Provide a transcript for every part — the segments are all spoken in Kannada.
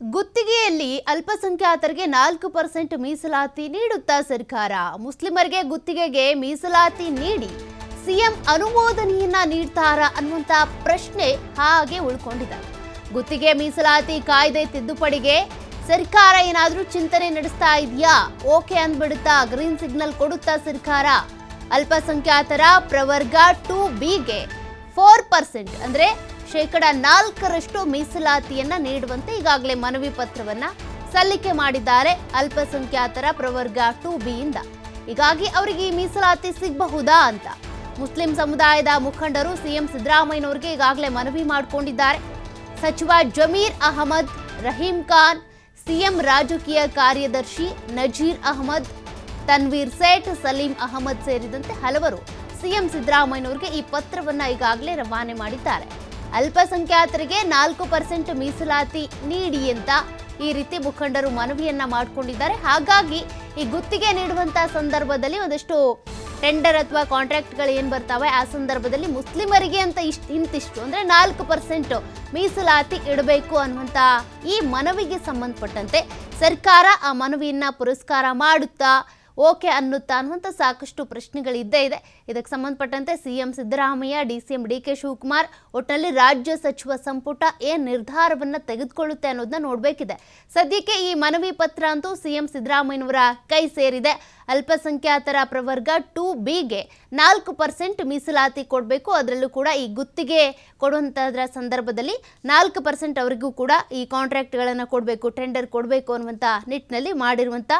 ಗುತ್ತಿಗೆಯಲ್ಲಿ ಅಲ್ಪಸಂಖ್ಯಾತರಿಗೆ ನಾಲ್ಕು ಪರ್ಸೆಂಟ್ ಮೀಸಲಾತಿ ನೀಡುತ್ತಾ ಸರ್ಕಾರ. ಮುಸ್ಲಿಮರಿಗೆ ಗುತ್ತಿಗೆಗೆ ಮೀಸಲಾತಿ ನೀಡಿ ಸಿಎಂ ಅನುಮೋದನೆಯನ್ನ ನೀಡ್ತಾರಾ ಅನ್ನುವಂತ ಪ್ರಶ್ನೆ ಹಾಗೆ ಉಳ್ಕೊಂಡಿದೆ. ಗುತ್ತಿಗೆ ಮೀಸಲಾತಿ ಕಾಯ್ದೆ ತಿದ್ದುಪಡಿಗೆ ಸರ್ಕಾರ ಏನಾದರೂ ಚಿಂತನೆ ನಡೆಸ್ತಾ ಇದೆಯಾ? ಓಕೆ ಅಂದ್ಬಿಡುತ್ತಾ ಗ್ರೀನ್ ಸಿಗ್ನಲ್ ಕೊಡುತ್ತಾ ಸರ್ಕಾರ? ಅಲ್ಪಸಂಖ್ಯಾತರ ಪ್ರವರ್ಗ ಟು ಬಿಗೆ ಫೋರ್ ಪರ್ಸೆಂಟ್ ಅಂದ್ರೆ ಶೇಕಡ ನಾಲ್ಕರಷ್ಟು ಮೀಸಲಾತಿಯನ್ನ ನೀಡುವಂತೆ ಈಗಾಗಲೇ ಮನವಿ ಪತ್ರವನ್ನ ಸಲ್ಲಿಕೆ ಮಾಡಿದ್ದಾರೆ ಅಲ್ಪಸಂಖ್ಯಾತರ ಪ್ರವರ್ಗ ಟು ಬಿಯಿಂದ ಹೀಗಾಗಿ ಅವರಿಗೆ ಈ ಮೀಸಲಾತಿ ಸಿಗಬಹುದಾ ಅಂತ. ಮುಸ್ಲಿಂ ಸಮುದಾಯದ ಮುಖಂಡರು ಸಿಎಂ ಸಿದ್ದರಾಮಯ್ಯನವರಿಗೆ ಈಗಾಗಲೇ ಮನವಿ ಮಾಡಿಕೊಂಡಿದ್ದಾರೆ. ಸಚಿವ ಜಮೀರ್ ಅಹಮದ್, ರಹೀಂ ಖಾನ್, ಸಿಎಂ ರಾಜಕೀಯ ಕಾರ್ಯದರ್ಶಿ ನಜೀರ್ ಅಹಮದ್, ತನ್ವೀರ್ ಸೇಠ್, ಸಲೀಂ ಅಹಮದ್ ಸೇರಿದಂತೆ ಹಲವರು ಸಿಎಂ ಸಿದ್ದರಾಮಯ್ಯನವರಿಗೆ ಈ ಪತ್ರವನ್ನು ಈಗಾಗಲೇ ರವಾನೆ ಮಾಡಿದ್ದಾರೆ. ಅಲ್ಪಸಂಖ್ಯಾತರಿಗೆ ನಾಲ್ಕು ಪರ್ಸೆಂಟ್ ಮೀಸಲಾತಿ ನೀಡಿ ಅಂತ ಈ ರೀತಿ ಮುಖಂಡರು ಮನವಿಯನ್ನ ಮಾಡಿಕೊಂಡಿದ್ದಾರೆ. ಹಾಗಾಗಿ ಈ ಗುತ್ತಿಗೆ ನೀಡುವಂತಹ ಸಂದರ್ಭದಲ್ಲಿ ಒಂದಷ್ಟು ಟೆಂಡರ್ ಅಥವಾ ಕಾಂಟ್ರಾಕ್ಟ್ಗಳು ಏನು ಬರ್ತಾವೆ, ಆ ಸಂದರ್ಭದಲ್ಲಿ ಮುಸ್ಲಿಮರಿಗೆ ಅಂತ ಇಷ್ಟು ಇಂತಿಷ್ಟು ಅಂದರೆ ನಾಲ್ಕು ಪರ್ಸೆಂಟ್ ಮೀಸಲಾತಿ ಇಡಬೇಕು ಅನ್ನುವಂಥ ಈ ಮನವಿಗೆ ಸಂಬಂಧಪಟ್ಟಂತೆ ಸರ್ಕಾರ ಆ ಮನವಿಯನ್ನ ಪುರಸ್ಕಾರ ಮಾಡುತ್ತಾ ಓಕೆ ಅನ್ನುತ್ತಾ ಅನ್ನುವಂಥ ಸಾಕಷ್ಟು ಪ್ರಶ್ನೆಗಳಿದ್ದೇ ಇದೆ. ಇದಕ್ಕೆ ಸಂಬಂಧಪಟ್ಟಂತೆ C M Siddaramaiah, D C M D K Shivakumar ಒಟ್ಟಿನಲ್ಲಿ ರಾಜ್ಯ ಸಚಿವ ಸಂಪುಟ ಏನು ನಿರ್ಧಾರವನ್ನ ತೆಗೆದುಕೊಳ್ಳುತ್ತೆ ಅನ್ನೋದನ್ನ ನೋಡಬೇಕಿದೆ. ಸದ್ಯಕ್ಕೆ ಈ ಮನವಿ ಪತ್ರ ಅಂತೂ ಸಿಎಂ ಸಿದ್ದರಾಮಯ್ಯನವರ ಕೈ ಸೇರಿದೆ. ಅಲ್ಪಸಂಖ್ಯಾತರ ಪ್ರವರ್ಗ ಟು ಬಿಗೆ ನಾಲ್ಕು ಪರ್ಸೆಂಟ್ ಮೀಸಲಾತಿ ಕೊಡಬೇಕು. ಅದರಲ್ಲೂ ಕೂಡ ಈ ಗುತ್ತಿಗೆ ಕೊಡುವಂಥದ್ರ ಸಂದರ್ಭದಲ್ಲಿ ನಾಲ್ಕು ಪರ್ಸೆಂಟ್ ಅವರಿಗೂ ಕೂಡ ಈ ಕಾಂಟ್ರಾಕ್ಟ್ಗಳನ್ನು ಕೊಡಬೇಕು, ಟೆಂಡರ್ ಕೊಡಬೇಕು ಅನ್ನುವಂಥ ನಿಟ್ಟಿನಲ್ಲಿ ಮಾಡಿರುವಂಥ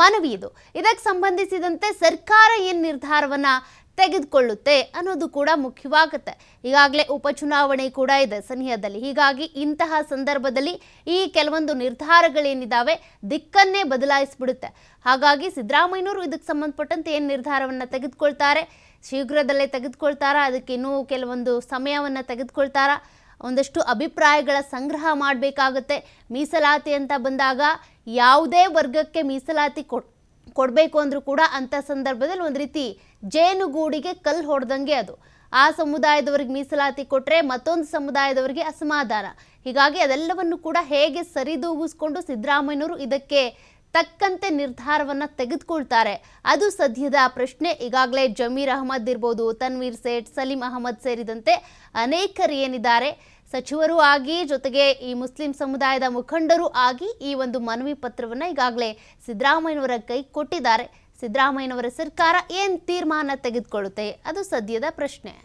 ಮನವಿ ಇದು. ಇದಕ್ಕೆ ಸಂಬಂಧಿಸಿದಂತೆ ಸರ್ಕಾರ ಏನು ನಿರ್ಧಾರವನ್ನ ತೆಗೆದುಕೊಳ್ಳುತ್ತೆ ಅನ್ನೋದು ಕೂಡ ಮುಖ್ಯವಾಗುತ್ತೆ. ಈಗಾಗಲೇ ಉಪಚುನಾವಣೆ ಕೂಡ ಇದೆ ಸನಿಹದಲ್ಲಿ. ಹೀಗಾಗಿ ಇಂತಹ ಸಂದರ್ಭದಲ್ಲಿ ಈ ಕೆಲವೊಂದು ನಿರ್ಧಾರಗಳೇನಿದ್ದಾವೆ ದಿಕ್ಕನ್ನೇ ಬದಲಾಯಿಸಿಬಿಡುತ್ತೆ. ಹಾಗಾಗಿ ಸಿದ್ದರಾಮಯ್ಯನವರು ಇದಕ್ಕೆ ಸಂಬಂಧಪಟ್ಟಂತೆ ಏನು ನಿರ್ಧಾರವನ್ನು ತೆಗೆದುಕೊಳ್ತಾರೆ? ಶೀಘ್ರದಲ್ಲೇ ತೆಗೆದುಕೊಳ್ತಾರಾ? ಅದಕ್ಕೆ ಇನ್ನೂ ಕೆಲವೊಂದು ಸಮಯವನ್ನು ತೆಗೆದುಕೊಳ್ತಾರಾ? ಒಂದಷ್ಟು ಅಭಿಪ್ರಾಯಗಳ ಸಂಗ್ರಹ ಮಾಡಬೇಕಾಗುತ್ತೆ. ಮೀಸಲಾತಿ ಅಂತ ಬಂದಾಗ ಯಾವುದೇ ವರ್ಗಕ್ಕೆ ಮೀಸಲಾತಿ ಕೊಡ್ ಕೊಡಬೇಕು ಅಂದರೂ ಕೂಡ ಅಂಥ ಸಂದರ್ಭದಲ್ಲಿ ಒಂದು ರೀತಿ ಜೇನುಗೂಡಿಗೆ ಕಲ್ಲು ಹೊಡೆದಂಗೆ ಅದು. ಆ ಸಮುದಾಯದವರಿಗೆ ಮೀಸಲಾತಿ ಕೊಟ್ಟರೆ ಮತ್ತೊಂದು ಸಮುದಾಯದವರಿಗೆ ಅಸಮಾಧಾನ. ಹೀಗಾಗಿ ಅದೆಲ್ಲವನ್ನು ಕೂಡ ಹೇಗೆ ಸರಿದೂಗಿಸ್ಕೊಂಡು ಸಿದ್ದರಾಮಯ್ಯನವರು ಇದಕ್ಕೆ ತಕ್ಕಂತೆ ನಿರ್ಧಾರವನ್ನು ತೆಗೆದುಕೊಳ್ತಾರೆ. ಅದು ಸದ್ಯದ ಪ್ರಶ್ನೆ. ಈಗಾಗಲೇ ಜಮೀರ್ ಅಹಮದ್ ಇರ್ಬೋದು, ತನ್ವೀರ್ ಸೇಠ್, ಸಲೀಂ ಅಹಮದ್ ಸೇರಿದಂತೆ ಅನೇಕರು ಏನಿದ್ದಾರೆ. ಸಚಿವರು ಆಗಿ, ಜೊತೆಗೆ ಈ ಮುಸ್ಲಿಂ ಸಮುದಾಯದ ಮುಖಂಡರು ಆಗಿ ಈ ಒಂದು ಮನವಿ ಪತ್ರವನ್ನು ಈಗಾಗಲೇ ಸಿದ್ದರಾಮಯ್ಯನವರ ಕೈ ಕೊಟ್ಟಿದ್ದಾರೆ. ಸಿದ್ದರಾಮಯ್ಯನವರ ಸರ್ಕಾರ ಏನು ತೀರ್ಮಾನ ತೆಗೆದುಕೊಳ್ಳುತ್ತೆ? ಅದು ಸದ್ಯದ ಪ್ರಶ್ನೆ.